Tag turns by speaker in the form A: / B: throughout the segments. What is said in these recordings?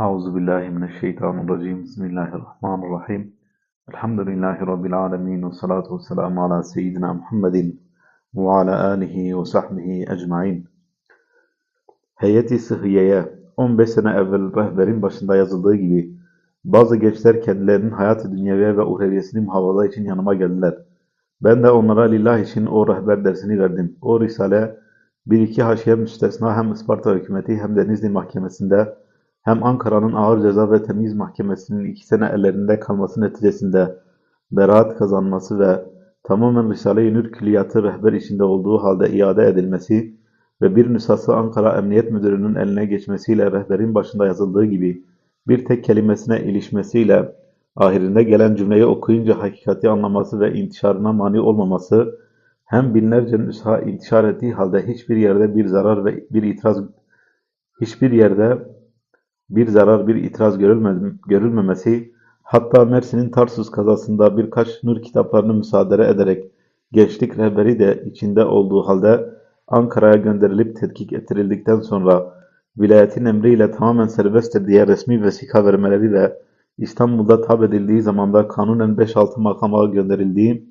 A: Euzu billahi mineşşeytanirracim. Bismillahirrahmanirrahim. Elhamdülillahi rabbil alamin ve salatu vesselamu ala seyyidina Muhammedin ve ala alihi ve sahbihi ecmaîn. Heyeti Sıhhiye'ye 15 sene evvel rehberin başında yazıldığı gibi bazı gençler kendilerinin hayat-ı dünyeviye ve uhreviyesini muhafaza için yanıma geldiler. Ben de onlara lillah için o rehber dersini verdim. O risale bir iki haşiye müstesna hem Isparta hükümeti hem Denizli mahkemesinde hem Ankara'nın Ağır Ceza ve Temyiz Mahkemesi'nin iki sene ellerinde kalması neticesinde beraat kazanması ve tamamen Risale-i Nur külliyatı rehber içinde olduğu halde iade edilmesi ve bir nüshası Ankara Emniyet Müdürü'nün eline geçmesiyle rehberin başında yazıldığı gibi bir tek kelimesine ilişmesiyle ahirinde gelen cümleyi okuyunca hakikati anlaması ve intişarına mani olmaması hem binlerce nüsha intişar ettiği halde hiçbir yerde bir zarar ve bir itiraz hiçbir yerde bir zarar, bir itiraz görülme, görülmemesi, hatta Mersin'in Tarsus kazasında birkaç nur kitaplarını müsaade ederek gençlik rehberi de içinde olduğu halde Ankara'ya gönderilip tetkik ettirildikten sonra vilayetin emriyle tamamen serbesttir diye resmi vesika vermeleri ve İstanbul'da tab edildiği zamanda kanunen 5-6 makama gönderildiği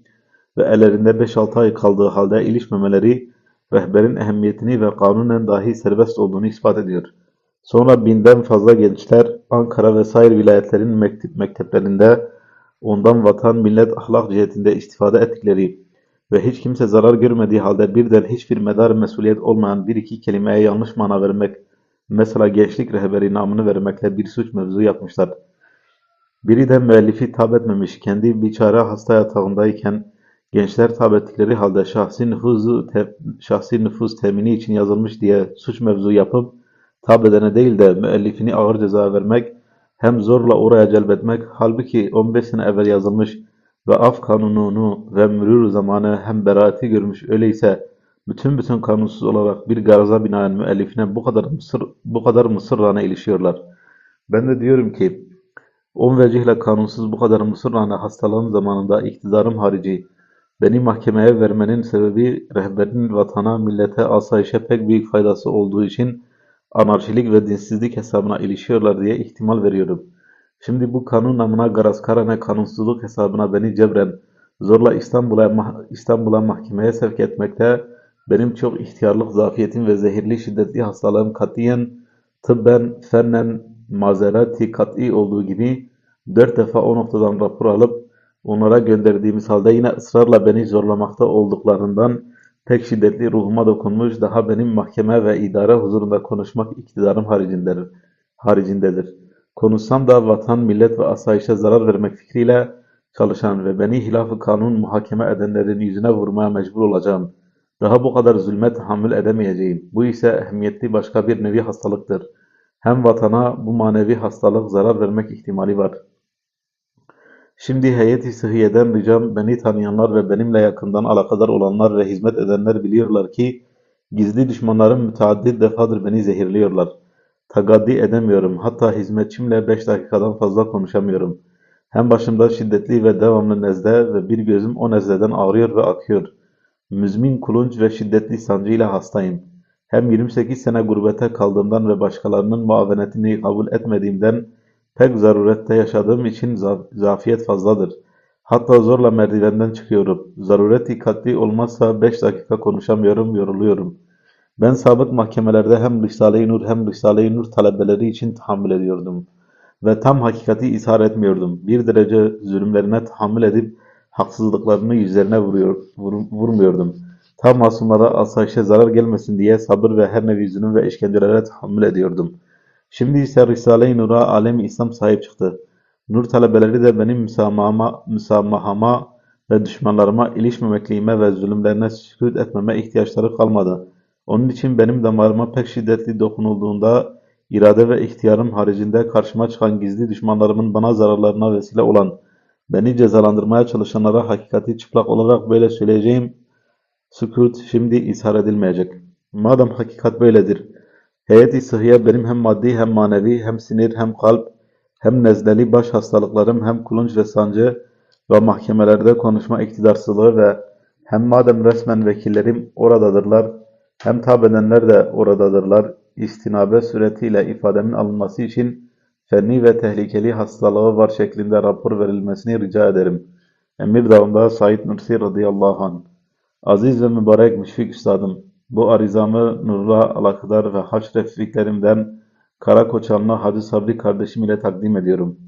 A: ve ellerinde 5-6 ay kaldığı halde ilişmemeleri rehberin ehemmiyetini ve kanunen dahi serbest olduğunu ispat ediyor. Sonra binden fazla gençler Ankara ve sair vilayetlerin mektep, mekteplerinde ondan vatan, millet, ahlak cihetinde istifade ettikleri ve hiç kimse zarar görmediği halde birden hiçbir medar mesuliyet olmayan bir iki kelimeye yanlış mana vermek, mesela gençlik rehberi namını vermekle bir suç mevzu yapmışlar. Biri de müellifi tab etmemiş, kendi biçare hasta yatağındayken gençler tab ettikleri halde şahsi nüfuzu te, şahsi nüfuz temini için yazılmış diye suç mevzu yapıp tab edene değil de müellifini ağır ceza vermek, hem zorla oraya celbetmek, halbuki 15 sene evvel yazılmış ve af kanununu ve mürür zamanı hem beraati görmüş öyleyse bütün bütün kanunsuz olarak bir garaza binaen müellifine bu kadar mısır bu kadar mısırrana ilişiyorlar. Ben de diyorum ki on vecihle kanunsuz bu kadar mısırrana hastalığım zamanında iktidarım harici beni mahkemeye vermenin sebebi rehberin vatana, millete, asayişe pek büyük faydası olduğu için anarşilik ve dinsizlik hesabına ilişiyorlar diye ihtimal veriyorum. Şimdi bu kanun namına garazkarane kanunsuzluk hesabına beni cebren zorla İstanbul'a İstanbul'a mahkemeye sevk etmekte benim çok ihtiyarlık, zafiyetim ve zehirli şiddetli hastalığım katiyen tıbben, fennen, mazerati kat'i olduğu gibi dört defa o noktadan rapor alıp onlara gönderdiğimiz halde yine ısrarla beni zorlamakta olduklarından pek şiddetli ruhuma dokunmuş, daha benim mahkeme ve idare huzurunda konuşmak iktidarım haricindedir. haricindedir. Konuşsam da vatan, millet ve asayişe zarar vermek fikriyle çalışan ve beni hilaf-ı kanun muhakeme edenlerin yüzüne vurmaya mecbur olacağım. Daha bu kadar zulme tahammül edemeyeceğim. Bu ise ehemmiyetli başka bir nevi hastalıktır. Hem vatana bu manevi hastalık zarar vermek ihtimali var. Şimdi heyeti sıhhiyeden ricam beni tanıyanlar ve benimle yakından alakadar olanlar ve hizmet edenler biliyorlar ki gizli düşmanlarım müteaddit defadır beni zehirliyorlar. Tagaddi edemiyorum. Hatta hizmetçimle beş dakikadan fazla konuşamıyorum. Hem başımda şiddetli ve devamlı nezle ve bir gözüm o nezleden ağrıyor ve akıyor. Müzmin kulunç ve şiddetli sancıyla hastayım. Hem 28 sene gurbete kaldığımdan ve başkalarının muavenetini kabul etmediğimden pek zarurette yaşadığım için zafiyet fazladır. Hatta zorla merdivenden çıkıyorum. Zaruret dikkatli olmazsa 5 dakika konuşamıyorum, yoruluyorum. Ben sabık mahkemelerde hem Risale-i Nur hem Risale-i Nur talebeleri için tahammül ediyordum. Ve tam hakikati ishar etmiyordum. Bir derece zulümlerine tahammül edip haksızlıklarını yüzlerine vuruyor, vur, vurmuyordum. Tam masumlara asayişe zarar gelmesin diye sabır ve her nevi zulüm ve işkencelere tahammül ediyordum. Şimdi ise Risale-i Nur'a alem İslam sahip çıktı. Nur talebeleri de benim müsamahama, müsamahama ve düşmanlarıma ilişmemekliğime ve zulümlerine sükut etmeme ihtiyaçları kalmadı. Onun için benim damarıma pek şiddetli dokunulduğunda irade ve ihtiyarım haricinde karşıma çıkan gizli düşmanlarımın bana zararlarına vesile olan, beni cezalandırmaya çalışanlara hakikati çıplak olarak böyle söyleyeceğim, sükut şimdi ishar edilmeyecek. Madem hakikat böyledir, heyet-i sıhhiye benim hem maddi hem manevi hem sinir hem kalp hem nezleli baş hastalıklarım hem kulunç ve sancı ve mahkemelerde konuşma iktidarsızlığı ve hem madem resmen vekillerim oradadırlar hem tab edenler de oradadırlar istinabe suretiyle ifademin alınması için fenni ve tehlikeli hastalığı var şeklinde rapor verilmesini rica ederim. Emir Dağı'nda Said Nursi radıyallahu anh. Aziz ve mübarek müşfik üstadım, bu arizamı nurla alakadar ve haç refiklerimden Karakoçanlı Hacı Sabri kardeşim ile takdim ediyorum.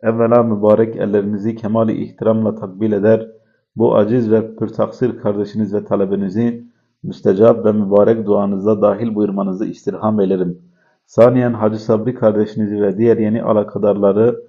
A: Evvela mübarek ellerinizi kemali ihtiramla takbil eder, bu aciz ve pürtaksir kardeşiniz ve talebenizi müstecap ve mübarek duanıza dahil buyurmanızı istirham ederim. Saniyen Hacı Sabri kardeşinizi ve diğer yeni alakadarları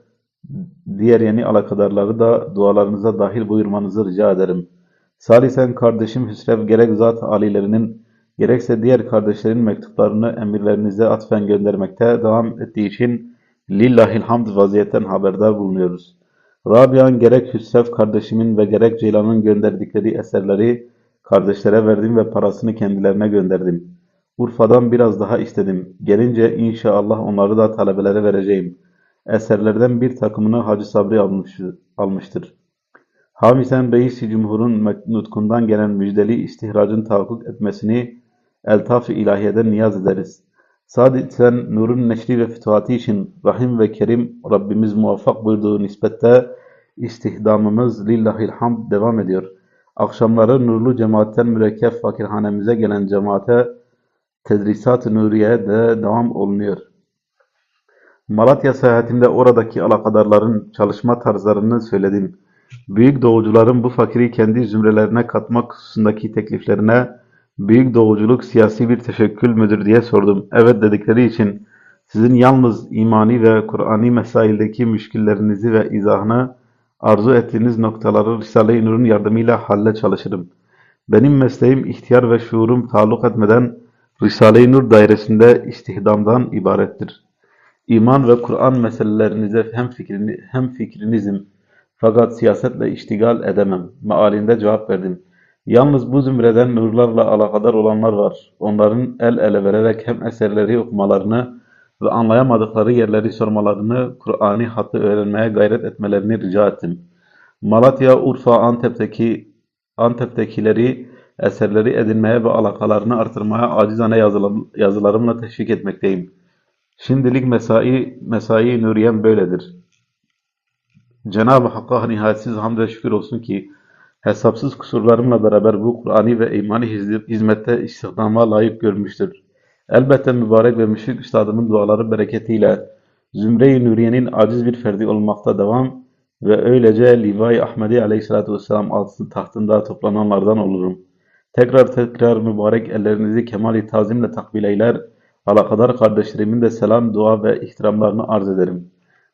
A: diğer yeni alakadarları da dualarınıza dahil buyurmanızı rica ederim. Salisen kardeşim Hüsrev gerek zat alilerinin gerekse diğer kardeşlerin mektuplarını emirlerinize atfen göndermekte devam ettiği için lillahil hamd vaziyetten haberdar bulunuyoruz. Rabia'nın gerek Hüsrev kardeşimin ve gerek Ceylan'ın gönderdikleri eserleri kardeşlere verdim ve parasını kendilerine gönderdim. Urfa'dan biraz daha istedim. Gelince inşallah onları da talebelere vereceğim. Eserlerden bir takımını Hacı Sabri almış, almıştır. Hamisen Reis-i Cumhur'un nutkundan gelen müjdeli istihracın tahakkuk etmesini eltaf-ı ilahiyeden niyaz ederiz. Sadisen nurun neşri ve fütuhatı için Rahim ve Kerim Rabbimiz muvaffak buyurduğu nispette istihdamımız lillahil hamd devam ediyor. Akşamları nurlu cemaatten mürekkep fakirhanemize gelen cemaate tedrisat-ı nuriye de devam olunuyor. Malatya seyahatimde oradaki alakadarların çalışma tarzlarını söyledim. Büyük doğucuların bu fakiri kendi zümrelerine katmak hususundaki tekliflerine büyük doğuculuk siyasi bir teşekkül müdür diye sordum. Evet dedikleri için sizin yalnız imani ve Kur'ani mesaildeki müşkillerinizi ve izahını arzu ettiğiniz noktaları Risale-i Nur'un yardımıyla halle çalışırım. Benim mesleğim ihtiyar ve şuurum taluk etmeden Risale-i Nur dairesinde istihdamdan ibarettir. İman ve Kur'an meselelerinize hem, fikrini, hem fikrinizim fakat siyasetle iştigal edemem. Mealinde cevap verdim. Yalnız bu zümreden nurlarla alakadar olanlar var. Onların el ele vererek hem eserleri okumalarını ve anlayamadıkları yerleri sormalarını, Kur'an'ı hattı öğrenmeye gayret etmelerini rica ettim. Malatya, Urfa, Antep'teki Antep'tekileri eserleri edinmeye ve alakalarını artırmaya acizane yazılarımla teşvik etmekteyim. Şimdilik mesai, mesai Nuriye'm böyledir. Cenab-ı Hakk'a nihayetsiz hamd ve şükür olsun ki hesapsız kusurlarımla beraber bu Kur'an'i ve imani hizmette istihdama layık görmüştür. Elbette mübarek ve müşrik üstadımın duaları bereketiyle Zümre-i Nuriye'nin aciz bir ferdi olmakta devam ve öylece Livai Ahmedi aleyhissalatü vesselam altı tahtında toplananlardan olurum. Tekrar tekrar mübarek ellerinizi kemali tazimle takbil eyler, alakadar kardeşlerimin de selam, dua ve ihtiramlarını arz ederim.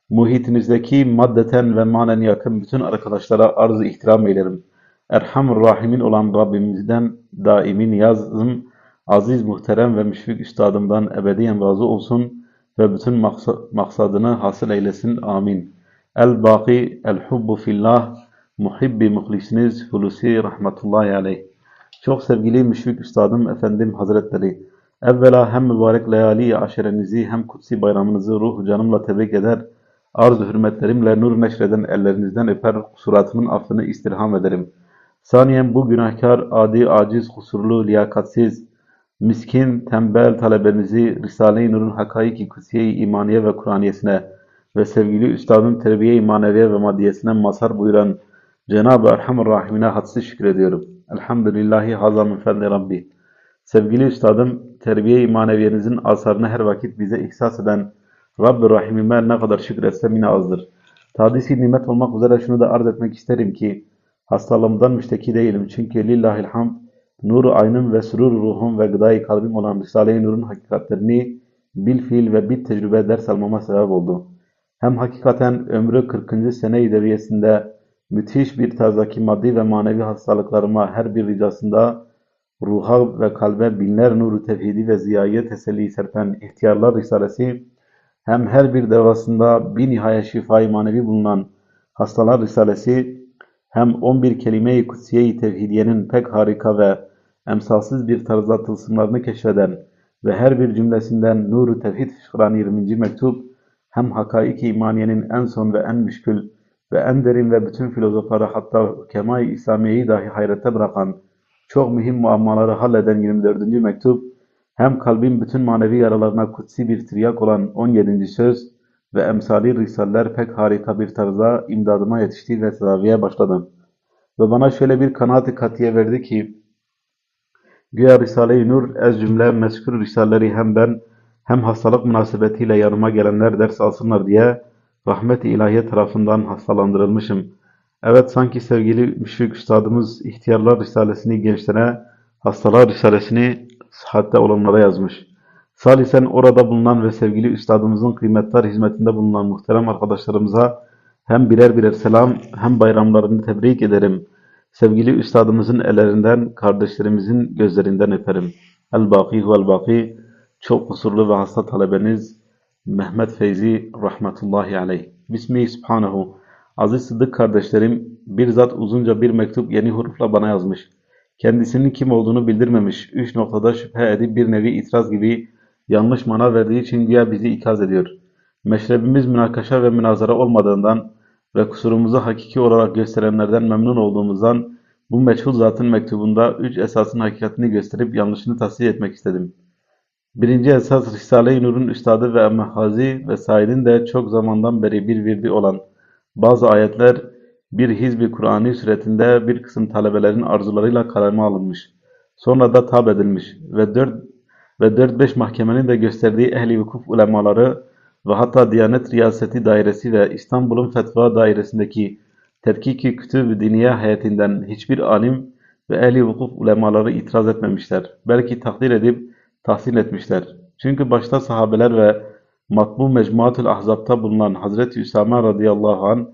A: Muhitinizdeki maddeten ve manen yakın bütün arkadaşlara arz ihtiram eylerim. Erhamur Rahimin olan Rabbimizden daimin yazım, aziz, muhterem ve müşfik üstadımdan ebediyen razı olsun ve bütün maksadını hasıl eylesin. Amin. El-Baki, El-Hubbu Fillah, Muhibbi Muhlisiniz, Hulusi Rahmetullahi Aleyh. Çok sevgili müşfik üstadım, efendim hazretleri, evvela hem mübarek layali aşerenizi hem kutsi bayramınızı ruh canımla tebrik eder, arz hürmetlerimle nur neşreden ellerinizden öper, kusuratımın affını istirham ederim. Saniyen bu günahkar, adi, aciz, kusurlu, liyakatsiz, miskin, tembel talebenizi Risale-i Nur'un hakaiki kusiye-i imaniye ve Kur'aniyesine ve sevgili üstadın terbiye-i maneviye ve maddiyesine mazhar buyuran Cenab-ı Erhamur Rahim'ine hadsiz şükrediyorum. Elhamdülillahi hazamın fadli Rabbi. Sevgili üstadım, terbiye-i maneviyenizin asarını her vakit bize ihsas eden Rabb-ı Rahim'ime ne kadar şükretsem yine azdır. Tadisi nimet olmak üzere şunu da arz etmek isterim ki, hastalığımdan müşteki değilim. Çünkü lillahil hamd, nuru aynım ve sürur ruhum ve gıdayı kalbim olan Risale-i Nur'un hakikatlerini bil fiil ve bit tecrübe ders almama sebep oldu. Hem hakikaten ömrü 40. sene deviyesinde müthiş bir tarzdaki maddi ve manevi hastalıklarıma her bir ricasında ruha ve kalbe binler nuru tevhidi ve ziyayı teselli serpen ihtiyarlar risalesi hem her bir devasında bir nihayet şifai manevi bulunan hastalar risalesi hem 11 kelime-i kutsiye-i tevhidiyenin pek harika ve emsalsız bir tarzda tılsımlarını keşfeden ve her bir cümlesinden nuru tevhid fışkıran 20. mektup hem hakaik imaniyenin en son ve en müşkül ve en derin ve bütün filozofları hatta Kemal-i İslamiye'yi dahi hayrete bırakan çok mühim muammaları halleden 24. mektup hem kalbin bütün manevi yaralarına kutsi bir tiryak olan 17. söz ve emsali risaleler pek harika bir tarzda imdadıma yetişti ve tedaviye başladım. Ve bana şöyle bir kanaat-ı katiye verdi ki, güya Risale-i Nur ez cümle mezkur risaleleri hem ben hem hastalık münasebetiyle yanıma gelenler ders alsınlar diye rahmet-i ilahiye tarafından hastalandırılmışım. Evet sanki sevgili müşfik üstadımız ihtiyarlar risalesini gençlere, hastalar risalesini sıhhatte olanlara yazmış. Salisen orada bulunan ve sevgili üstadımızın kıymetli hizmetinde bulunan muhterem arkadaşlarımıza hem birer birer selam hem bayramlarını tebrik ederim. Sevgili üstadımızın ellerinden, kardeşlerimizin gözlerinden öperim. El-Baki huvel-Baki çok kusurlu ve hasta talebeniz Mehmet Feyzi rahmetullahi aleyh. Bismihi subhanahu. Aziz Sıddık kardeşlerim, bir zat uzunca bir mektup yeni hurufla bana yazmış. Kendisinin kim olduğunu bildirmemiş. Üç noktada şüphe edip bir nevi itiraz gibi yanlış mana verdiği için güya bizi ikaz ediyor. Meşrebimiz münakaşa ve münazara olmadığından ve kusurumuzu hakiki olarak gösterenlerden memnun olduğumuzdan bu meçhul zatın mektubunda üç esasın hakikatini gösterip yanlışını tasdik etmek istedim. Birinci esas Risale-i Nur'un üstadı ve emmehazi ve Said'in de çok zamandan beri bir virdi olan bazı ayetler bir hizbi Kur'ani suretinde bir kısım talebelerin arzularıyla kaleme alınmış. Sonra da tab edilmiş ve dört ve 4-5 mahkemenin de gösterdiği ehli vukuf ulemaları ve hatta Diyanet Riyaseti Dairesi ve İstanbul'un Fetva Dairesi'ndeki Tedkiki Kütüb-ü Diniye heyetinden hiçbir alim ve ehli vukuf ulemaları itiraz etmemişler. Belki takdir edip tahsin etmişler. Çünkü başta sahabeler ve matbu Mecmuatul Ahzab'ta bulunan Hazreti Üsame radıyallahu an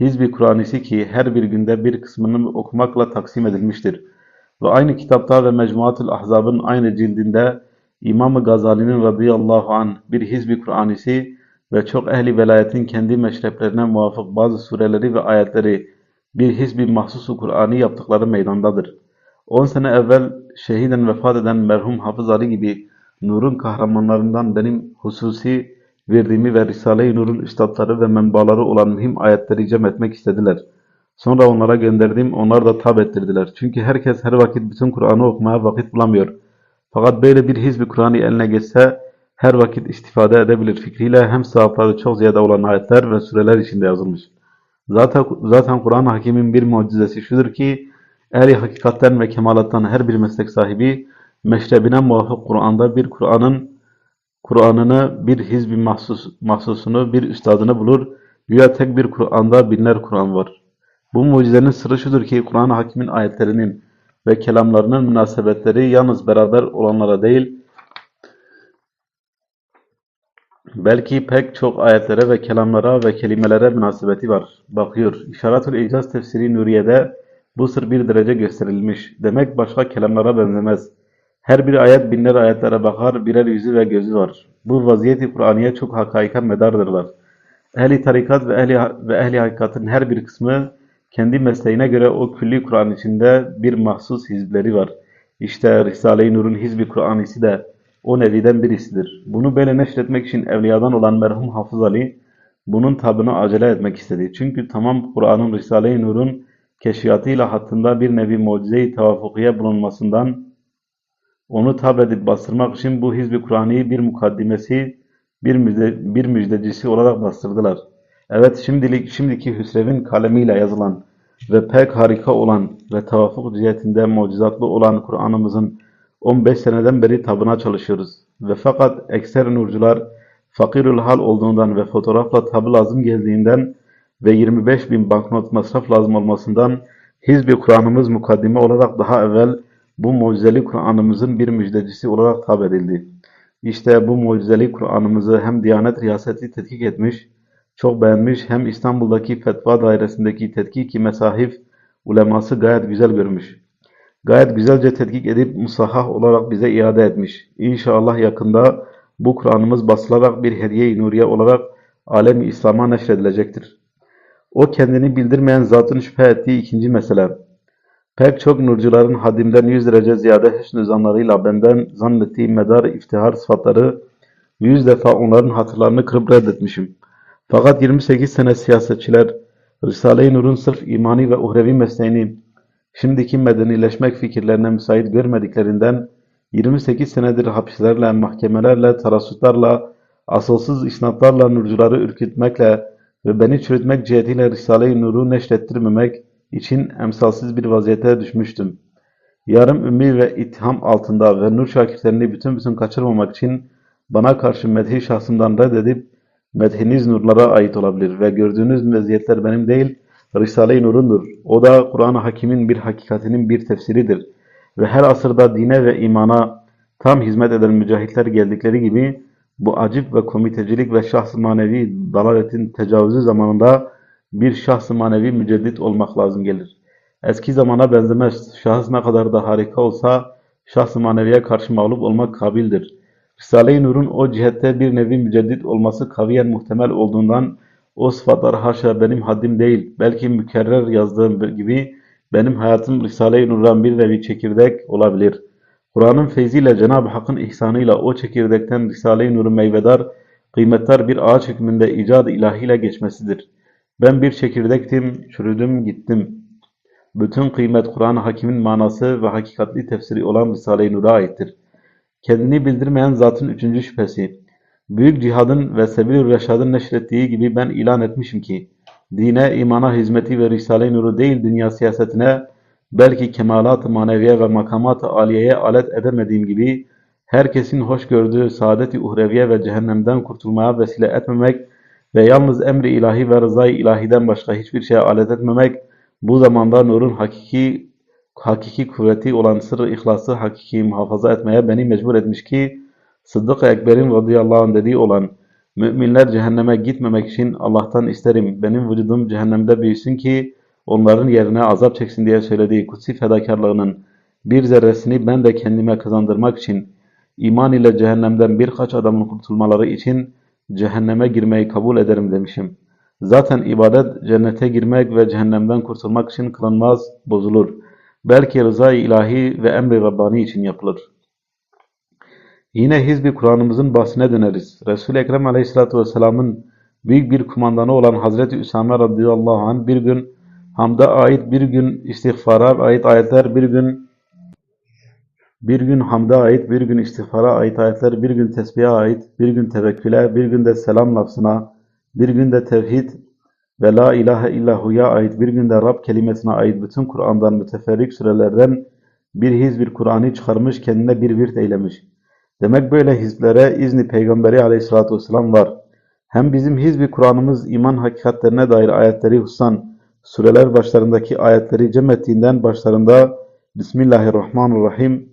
A: Hizbi Kur'anisi ki her bir günde bir kısmını okumakla taksim edilmiştir. Ve aynı kitapta ve Mecmuatul Ahzab'ın aynı cildinde İmam-ı Gazali'nin radıyallahu an bir hizbi Kur'anisi ve çok ehli velayetin kendi meşreplerine muvafık bazı sureleri ve ayetleri bir hizbi mahsusu Kur'an'ı yaptıkları meydandadır. 10 sene evvel şehiden vefat eden merhum Hafız Ali gibi Nur'un kahramanlarından benim hususi verdiğimi ve Risale-i Nur'un üstadları ve menbaları olan mühim ayetleri cem etmek istediler. Sonra onlara gönderdim, onlar da tab ettirdiler. Çünkü herkes her vakit bütün Kur'an'ı okumaya vakit bulamıyor. Fakat böyle bir hizbi Kur'an'ı eline geçse her vakit istifade edebilir fikriyle hem sevapları çok ziyade olan ayetler ve süreler içinde yazılmış. Zaten, zaten Kur'an hakimin bir mucizesi şudur ki ehli hakikatten ve kemalattan her bir meslek sahibi meşrebine muvafık Kur'an'da bir Kur'an'ın Kur'an'ını bir hizbi mahsus, mahsusunu bir üstadını bulur. Güya tek bir Kur'an'da binler Kur'an var. Bu mucizenin sırrı şudur ki Kur'an hakimin ayetlerinin ve kelamlarının münasebetleri yalnız beraber olanlara değil, belki pek çok ayetlere ve kelamlara ve kelimelere münasebeti var. Bakıyor, İşaretül İcaz tefsiri Nuriye'de bu sır bir derece gösterilmiş. Demek başka kelamlara benzemez. Her bir ayet binler ayetlere bakar, birer yüzü ve gözü var. Bu vaziyeti Kur'aniye çok hakaika medardırlar. Ehli tarikat ve ehli, ve ehli hakikatin her bir kısmı kendi mesleğine göre o külli Kur'an içinde bir mahsus hizbleri var. İşte Risale-i Nur'un hizbi Kur'anisi de o neviden birisidir. Bunu böyle neşretmek için evliyadan olan merhum Hafız Ali bunun tabını acele etmek istedi. Çünkü tamam Kur'an'ın Risale-i Nur'un keşfiyatıyla hattında bir nevi mucize-i tevafukiye bulunmasından onu tab edip bastırmak için bu hizbi Kur'an'ı bir mukaddimesi, bir, müjde, bir müjdecisi olarak bastırdılar. Evet şimdilik şimdiki Hüsrev'in kalemiyle yazılan ve pek harika olan ve tevafuk cihetinde mucizatlı olan Kur'an'ımızın 15 seneden beri tabına çalışıyoruz. Ve fakat ekser nurcular fakirül hal olduğundan ve fotoğrafla tabı lazım geldiğinden ve 25 bin banknot masraf lazım olmasından Hizbi Kur'an'ımız mukaddime olarak daha evvel bu mucizeli Kur'an'ımızın bir müjdecisi olarak tab edildi. İşte bu mucizeli Kur'an'ımızı hem Diyanet Riyaseti tetkik etmiş, çok beğenmiş hem İstanbul'daki fetva dairesindeki tetkiki mesahif uleması gayet güzel görmüş. Gayet güzelce tetkik edip musahhah olarak bize iade etmiş. İnşallah yakında bu Kur'an'ımız basılarak bir hediye-i nuriye olarak alemi İslam'a neşredilecektir. O kendini bildirmeyen zatın şüphe ettiği ikinci mesele. Pek çok nurcuların hadimden yüz derece ziyade hüsnü zanlarıyla benden zannettiği medar iftihar sıfatları yüz defa onların hatırlarını kırıp reddetmişim. Fakat 28 sene siyasetçiler Risale-i Nur'un sırf imani ve uhrevi mesleğini şimdiki medenileşmek fikirlerine müsait görmediklerinden 28 senedir hapislerle, mahkemelerle, tarasutlarla, asılsız isnatlarla nurcuları ürkütmekle ve beni çürütmek cihetiyle Risale-i Nur'u neşrettirmemek için emsalsiz bir vaziyete düşmüştüm. Yarım ümmi ve itham altında ve nur şakirtlerini bütün bütün kaçırmamak için bana karşı medhi şahsımdan reddedip medhiniz nurlara ait olabilir ve gördüğünüz meziyetler benim değil, Risale-i Nur'undur. O da Kur'an-ı Hakim'in bir hakikatinin bir tefsiridir. Ve her asırda dine ve imana tam hizmet eden mücahitler geldikleri gibi bu acip ve komitecilik ve şahs-ı manevi dalaletin tecavüzü zamanında bir şahs-ı manevi müceddit olmak lazım gelir. Eski zamana benzemez. Şahıs ne kadar da harika olsa şahs-ı maneviye karşı mağlup olmak kabildir. Risale-i Nur'un o cihette bir nevi müceddit olması kaviyen muhtemel olduğundan o sıfatlar haşa benim haddim değil. Belki mükerrer yazdığım gibi benim hayatım Risale-i Nur'dan bir nevi çekirdek olabilir. Kur'an'ın feyziyle Cenab-ı Hakk'ın ihsanıyla o çekirdekten Risale-i Nur'un meyvedar, kıymetdar bir ağaç hükmünde icad-ı ilahiyle geçmesidir. Ben bir çekirdektim, çürüdüm, gittim. Bütün kıymet Kur'an-ı Hakim'in manası ve hakikatli tefsiri olan Risale-i Nur'a aittir. Kendini bildirmeyen zatın üçüncü şüphesi. Büyük cihadın ve sebil-i reşadın neşrettiği gibi ben ilan etmişim ki, dine, imana hizmeti ve Risale-i Nur'u değil dünya siyasetine, belki kemalat-ı maneviye ve makamat-ı aliyeye alet edemediğim gibi, herkesin hoş gördüğü saadet-i uhreviye ve cehennemden kurtulmaya vesile etmemek ve yalnız emri ilahi ve rızayı ilahiden başka hiçbir şeye alet etmemek, bu zamanda nurun hakiki hakiki kuvveti olan sırrı ihlası hakiki muhafaza etmeye beni mecbur etmiş ki Sıddık Ekber'in radıyallahu anh dediği olan müminler cehenneme gitmemek için Allah'tan isterim benim vücudum cehennemde büyüsün ki onların yerine azap çeksin diye söylediği kutsi fedakarlığının bir zerresini ben de kendime kazandırmak için iman ile cehennemden birkaç adamın kurtulmaları için cehenneme girmeyi kabul ederim demişim. Zaten ibadet cennete girmek ve cehennemden kurtulmak için kılınmaz, bozulur. Belki rıza-i ilahi ve emri Rabbani için yapılır. Yine Hizb-i Kur'an'ımızın bahsine döneriz. Resul-i Ekrem Aleyhisselatü Vesselam'ın büyük bir kumandanı olan Hazreti Üsame radıyallahu anh bir gün hamda ait bir gün istiğfara ait ayetler bir gün bir gün hamda ait, bir gün istiğfara ait ayetler, bir gün tesbihe ait, bir gün tevekküle, bir gün de selam lafzına, bir gün de tevhid ve la ilahe illahu'ya ait, bir gün de Rab kelimesine ait bütün Kur'an'dan müteferrik sürelerden bir hizb bir Kur'an'ı çıkarmış, kendine bir virt eylemiş. Demek böyle hizblere izni Peygamberi aleyhissalatü vesselam var. Hem bizim hizb Kur'an'ımız iman hakikatlerine dair ayetleri hususan sureler başlarındaki ayetleri cem ettiğinden başlarında Bismillahirrahmanirrahim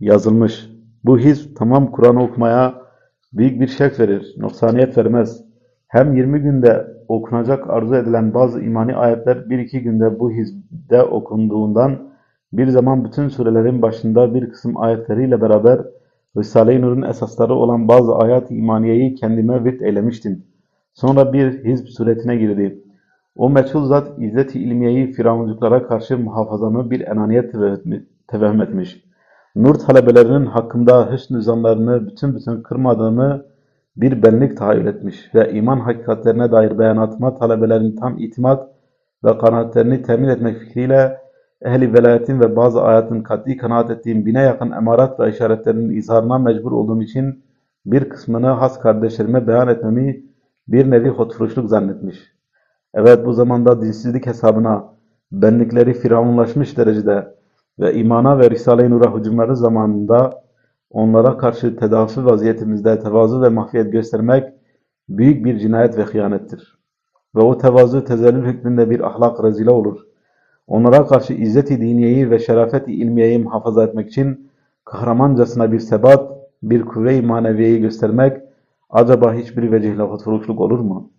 A: yazılmış. Bu hizb tamam Kur'an'ı okumaya büyük bir şevk verir, noksaniyet vermez. Hem 20 günde okunacak arzu edilen bazı imani ayetler bir iki günde bu hizbde okunduğundan bir zaman bütün surelerin başında bir kısım ayetleriyle beraber Risale-i Nur'un esasları olan bazı ayet-i imaniyeyi kendime virt eylemiştim. Sonra bir hizb suretine girdi. O meçhul zat izzet-i ilmiyeyi firavunculuklara karşı muhafazamı bir enaniyet tevehüm etmiş. Nur talebelerinin hakkında hüsnü zanlarını bütün bütün kırmadığımı bir benlik tahayyül etmiş ve iman hakikatlerine dair beyanatıma talebelerin tam itimat ve kanaatlerini temin etmek fikriyle ehli velayetin ve bazı ayetin kat'i kanaat ettiğim bine yakın emarat ve işaretlerinin izharına mecbur olduğum için bir kısmını has kardeşlerime beyan etmemi bir nevi hotfuruşluk zannetmiş. Evet bu zamanda dinsizlik hesabına benlikleri firavunlaşmış derecede ve imana ve Risale-i Nur'a hücumları zamanında onlara karşı tedafi vaziyetimizde tevazu ve mahfiyet göstermek büyük bir cinayet ve hıyanettir. Ve o tevazu tezellül hükmünde bir ahlak rezile olur. Onlara karşı izzet-i diniyeyi ve şerafet-i ilmiyeyi muhafaza etmek için kahramancasına bir sebat, bir kuvve-i maneviyeyi göstermek acaba hiçbir vecihle hutfuruşluk olur mu?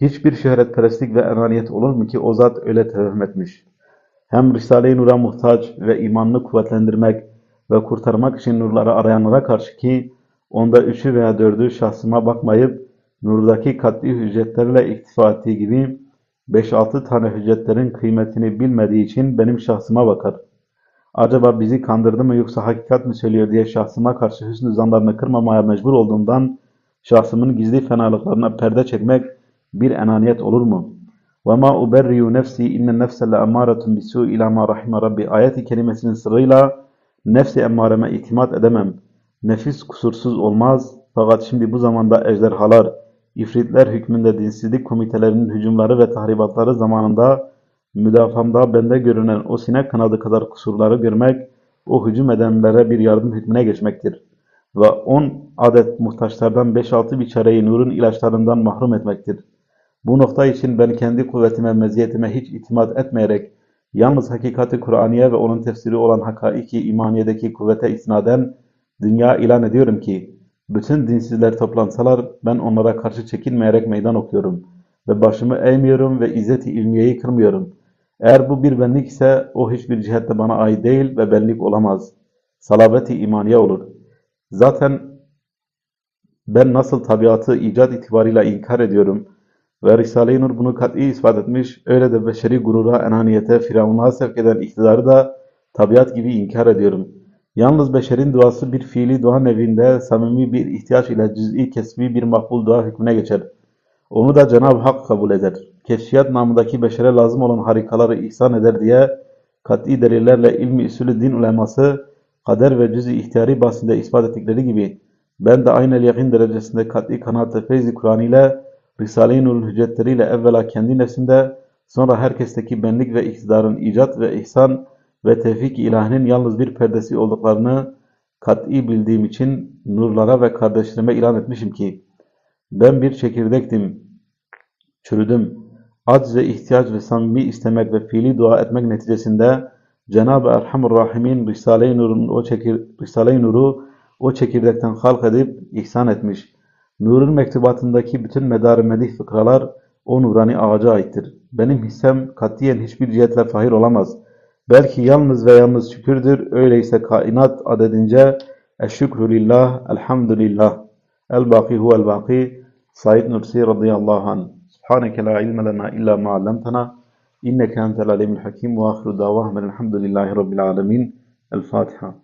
A: Hiçbir şöhretperestlik ve enaniyet olur mu ki o zat öyle tevhüm etmiş? Hem Risale-i Nur'a muhtaç ve imanını kuvvetlendirmek ve kurtarmak için nurları arayanlara karşı ki onda üçü veya dördü şahsıma bakmayıp nurdaki katli hüccetlerle iktifa ettiği gibi 5-6 tane hüccetlerin kıymetini bilmediği için benim şahsıma bakar. Acaba bizi kandırdı mı yoksa hakikat mi söylüyor diye şahsıma karşı hüsnü zanlarını kırmamaya mecbur olduğundan şahsımın gizli fenalıklarına perde çekmek bir enaniyet olur mu? وَمَا اُبَرِّيُ نَفْسِي اِنَّ النَّفْسَ لَاَمَّارَةٌ بِسُوءِ اِلَى مَا رَحِمَ Rabbi ayeti kelimesinin sırrıyla nefsi emmareme itimat edemem. Nefis kusursuz olmaz, Fakat şimdi bu zamanda ejderhalar, ifritler hükmünde dinsizlik komitelerinin hücumları ve tahribatları zamanında müdafamda bende görünen o sinek kanadı kadar kusurları görmek, o hücum edenlere bir yardım hükmüne geçmektir. Ve on adet muhtaçlardan beş altı biçareyi nurun ilaçlarından mahrum etmektir. Bu nokta için ben kendi kuvvetime, meziyetime hiç itimat etmeyerek, yalnız hakikati Kur'aniye ve onun tefsiri olan hakaiki imaniyedeki kuvvete isnaden dünya ilan ediyorum ki, bütün dinsizler toplansalar ben onlara karşı çekinmeyerek meydan okuyorum ve başımı eğmiyorum ve izzet-i ilmiyeyi kırmıyorum. Eğer bu bir benlik ise o hiçbir cihette bana ait değil ve benlik olamaz. Salabeti imaniye olur. Zaten ben nasıl tabiatı icat itibarıyla inkar ediyorum ve Risale-i Nur bunu kat'i ispat etmiş, öyle de beşeri gurura, enaniyete, firavunluğa sevk eden iktidarı da tabiat gibi inkar ediyorum. Yalnız beşerin duası bir fiili dua nevinde samimi bir ihtiyaç ile cüz'i kesbi bir makbul dua hükmüne geçer. Onu da Cenab-ı Hak kabul eder. Keşfiyat namındaki beşere lazım olan harikaları ihsan eder diye kat'i delillerle ilmi usulü din uleması kader ve cüz-i ihtiyari bahsinde ispat ettikleri gibi ben de aynı yakin derecesinde kat'i kanaat ve feyzi Kur'an ile Risale-i Nur'un hüccetleriyle evvela kendi nefsimde sonra herkesteki benlik ve iktidarın icat ve ihsan ve tevfik ilahinin yalnız bir perdesi olduklarını kat'i bildiğim için nurlara ve kardeşlerime ilan etmişim ki ben bir çekirdektim, çürüdüm. Acz ve ihtiyaç ve samimi istemek ve fiili dua etmek neticesinde Cenab-ı Erhamur Rahimin Risale-i Nur'un o çekir Risale-i Nur'u o çekirdekten halk edip ihsan etmiş. Nur'un mektubatındaki bütün medarı medih fıkralar o nurani ağaca aittir. Benim hissem katiyen hiçbir cihetle fahir olamaz. Belki yalnız ve yalnız şükürdür. Öyleyse kainat adedince eşşükrü lillah, elhamdülillah. El-Baki huvel-Baki. Said Nursi radıyallahu anh. Subhaneke la ilme lena illa ma allamtana. İnneke entel alimul hakim ve ahiru davahmen elhamdülillahi rabbil alemin. El-Fatiha.